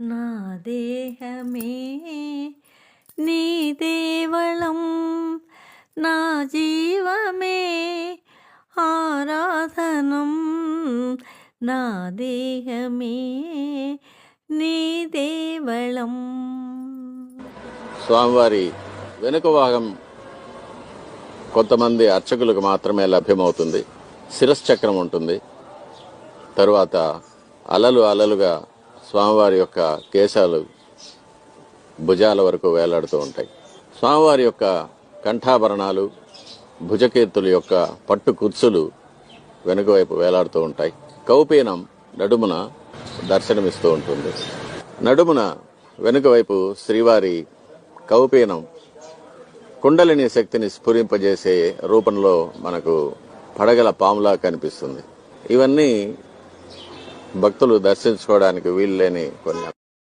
నా దేహమే నీ దేవళం నా జీవమే ఆరాధనం నా దేహమే నీ దేవళం. స్వామివారి వెనుక భాగం కొంతమంది అర్చకులకు మాత్రమే లభ్యమవుతుంది. శిరశ్చక్రం ఉంటుంది. తరువాత అలలు అలలుగా స్వామివారి యొక్క కేశాలు భుజాల వరకు వేలాడుతూ ఉంటాయి. స్వామివారి యొక్క కంఠాభరణాలు భుజకీర్తుల యొక్క పట్టు కుర్చులు వెనుక వైపు వేలాడుతూ ఉంటాయి. కౌపీనం నడుమున దర్శనమిస్తూ ఉంటుంది. నడుమున వెనుక వైపు శ్రీవారి కౌపీనం కుండలిని శక్తిని స్ఫురింపజేసే రూపంలో మనకు పడగల పాములా కనిపిస్తుంది. ఇవన్నీ భక్తులు దర్శించుకోవడానికి వీలు లేని కొన్ని